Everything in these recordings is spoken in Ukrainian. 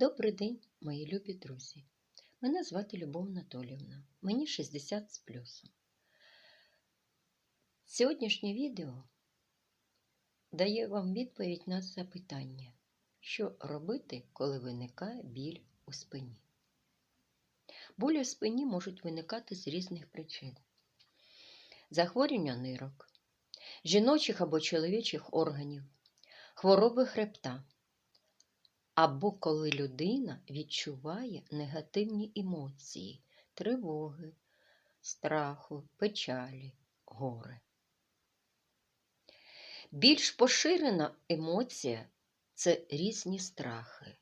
Добрий день, мої любі друзі. Мене звати Любов Анатоліївна. Мені 60 з плюсом. Сьогоднішнє відео дає вам відповідь на запитання, що робити, коли виникає біль у спині. Болі у спині можуть виникати з різних причин: захворювання нирок, жіночих або чоловічих органів, хвороби хребта або коли людина відчуває негативні емоції, тривоги, страху, печалі, горе. Більш поширена емоція це різні страхи.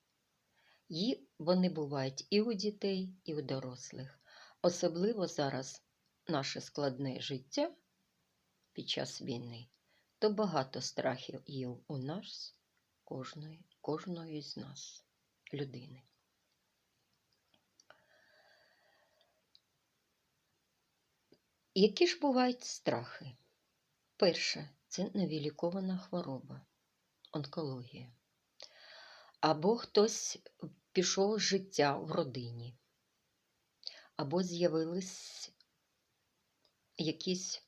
І вони бувають і у дітей, і у дорослих. Особливо зараз наше складне життя під час війни, то багато страхів є у нас кожної, кожної з нас, людини. Які ж бувають страхи? Перше це невілікована хвороба, онкологія. Або хтось пішов з життя в родині, або з'явились якісь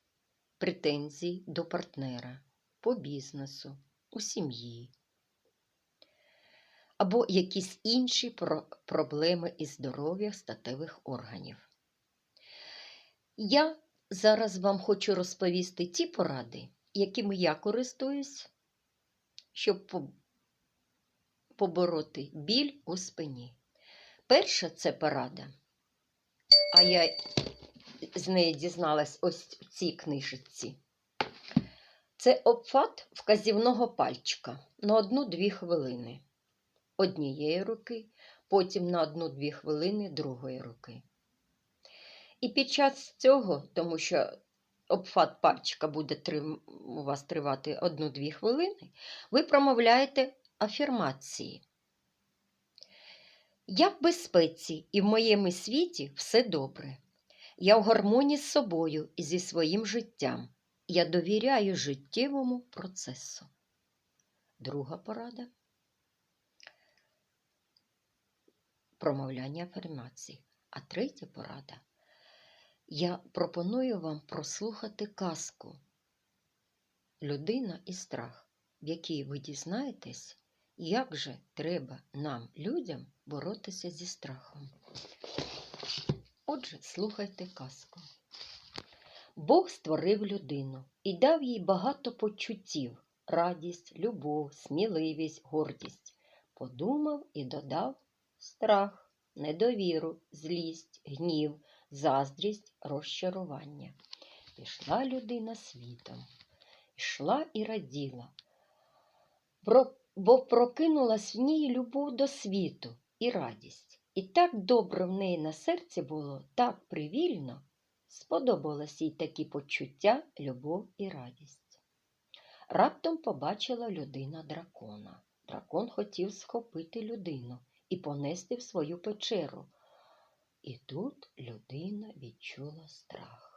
претензії до партнера по бізнесу, у сім'ї, або якісь інші проблеми із здоров'я статевих органів. Я зараз вам хочу розповісти ті поради, якими я користуюсь, щоб побороти біль у спині. Перша це порада, а я з неї дізналась ось в цій книжці. Це обфат вказівного пальчика на одну-дві хвилини однієї руки, потім на одну-дві хвилини другої руки. І під час цього, тому що обфат пальчика буде у вас тривати одну-дві хвилини, ви промовляєте афірмації. Я в безпеці і в моєму світі все добре. Я в гармонії з собою і зі своїм життям. Я довіряю життєвому процесу. Друга порада промовляння афірмацій. А третя порада. Я пропоную вам прослухати казку Людина і страх, в якій ви дізнаєтесь, як же треба нам, людям, боротися зі страхом. Отже, слухайте казку. Бог створив людину і дав їй багато почуттів радість, любов, сміливість, гордість. Подумав і додав страх, недовіру, злість, гнів, заздрість, розчарування. Пішла людина світом, йшла і раділа, бо прокинулась в ній любов до світу і радість. І так добре в неї на серці було, так привільно, сподобалось їй такі почуття, любов і радість. Раптом побачила людина дракона. Дракон хотів схопити людину і понести в свою печеру. І тут людина відчула страх.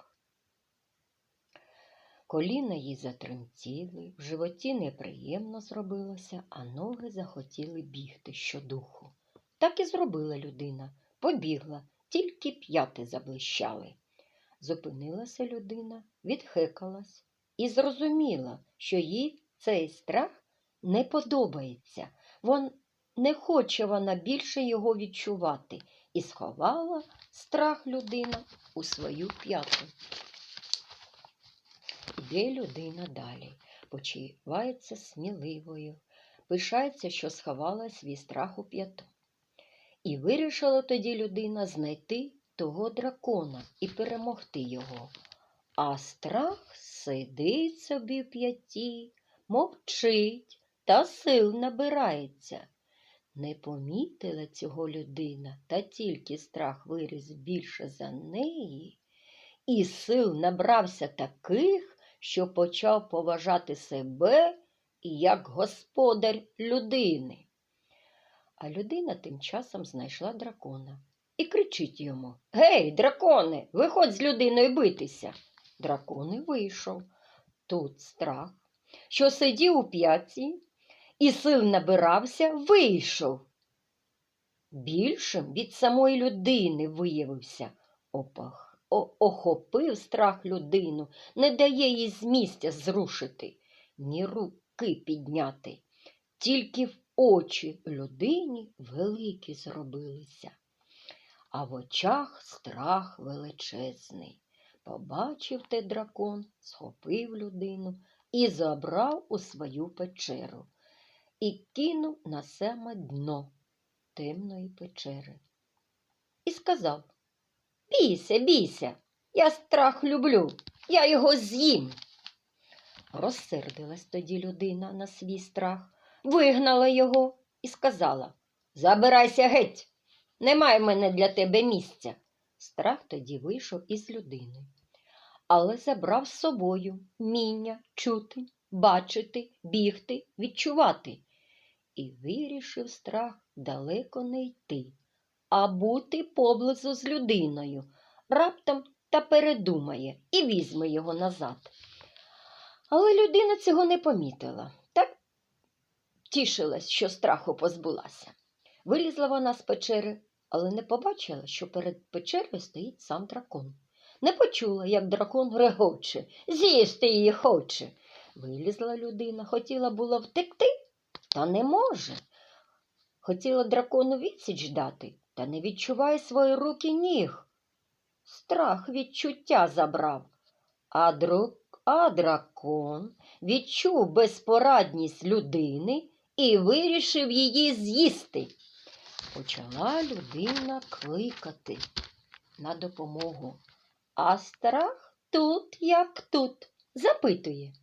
Коліна їй затремтіли, в животі неприємно зробилося, а ноги захотіли бігти щодуху. Так і зробила людина, побігла, тільки п'яти заблищали. Зупинилася людина, відхекалась і зрозуміла, що їй цей страх не подобається. Вон не хоче вона більше його відчувати і сховала страх людина у свою п'яту. Іде людина далі, почувається сміливою, пишається, що сховала свій страх у п'яту. І вирішила тоді людина знайти того дракона і перемогти його. А страх сидить собі в п'яті, мовчить та сил набирається. Не помітила цього людина, та тільки страх виріс більше за неї, і сил набрався таких, що почав поважати себе як господар людини. А людина тим часом знайшла дракона і кричить йому Гей, драконе, виходь з людиною битися. Дракон і вийшов. Тут страх, що сидів у п'ятці і сил набирався, вийшов. більшим від самої людини виявився. Опах, о, охопив страх людину, не дає їй з місця зрушити, ні руки підняти. Тільки в очі людині великі зробилися, а в очах страх величезний. Побачив те дракон, схопив людину і забрав у свою печеру і кинув на саме дно темної печери. І сказав Бійся, бійся, я страх люблю, я його з'їм. Розсердилась тоді людина на свій страх, вигнала його і сказала Забирайся геть, немає в мене для тебе місця. Страх тоді вийшов із людини, але забрав з собою міння чути, бачити, бігти, відчувати. І вирішив страх далеко не йти, а бути поблизу з людиною. Раптом та передумає і візьме його назад. Але людина цього не помітила, так тішилась, що страху позбулася. Вилізла вона з печери, але не побачила, що перед печерою стоїть сам дракон. Не почула, як дракон регоче, з'їсти її хоче. Вилізла людина, хотіла було втекти, та не може. Хотіла дракону відсіч дати, та не відчуває свої руки ніг. Страх відчуття забрав, а, дру... а дракон відчув безпорадність людини і вирішив її з'їсти. Почала людина кликати на допомогу, а страх тут, як тут, запитує.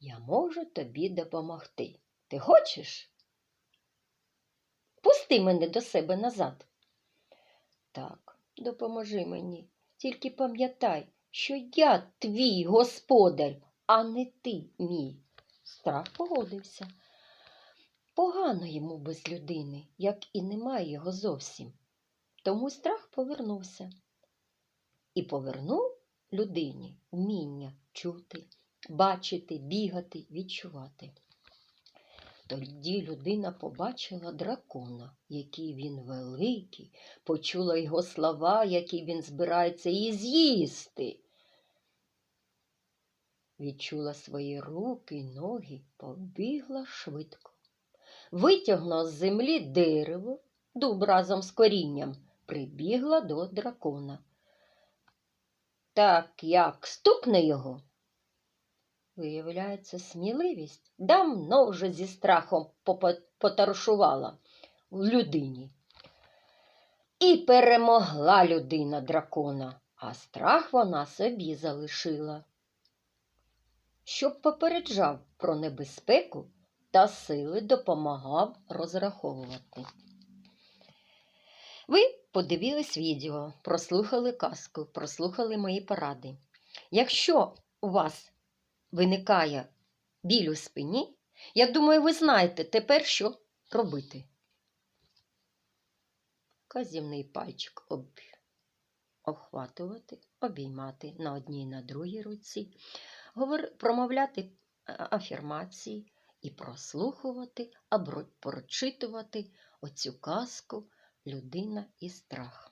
Я можу тобі допомогти. Ти хочеш? Пусти мене до себе назад. Так, допоможи мені. Тільки пам'ятай, що я твій господар, а не ти мій. Страх погодився. Погано йому без людини, як і немає його зовсім. Тому страх повернувся і повернув людині вміння чути, бачити, бігати, відчувати. Тоді людина побачила дракона, який він великий, почула його слова, які він збирається її з'їсти. Відчула свої руки й ноги, побігла швидко. Витягнула з землі дерево, дуб разом з корінням, прибігла до дракона. Так як стукне його, Виявляється, сміливість давно вже зі страхом потаршувала в людині. І перемогла людина дракона, а страх вона собі залишила, щоб попереджав про небезпеку та сили допомагав розраховувати. Ви подивились відео, прослухали казку, прослухали мої поради. Якщо у вас виникає біль у спині, я думаю, ви знаєте тепер, що робити. Казівний пальчик об... охватувати, обіймати на одній на другій руці, говор... промовляти е, афірмації і прослухувати або прочитувати оцю казку людина і страх.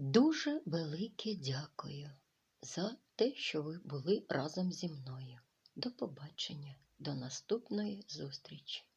Дуже велике дякую за те, що ви були разом зі мною. До побачення, до наступної зустрічі!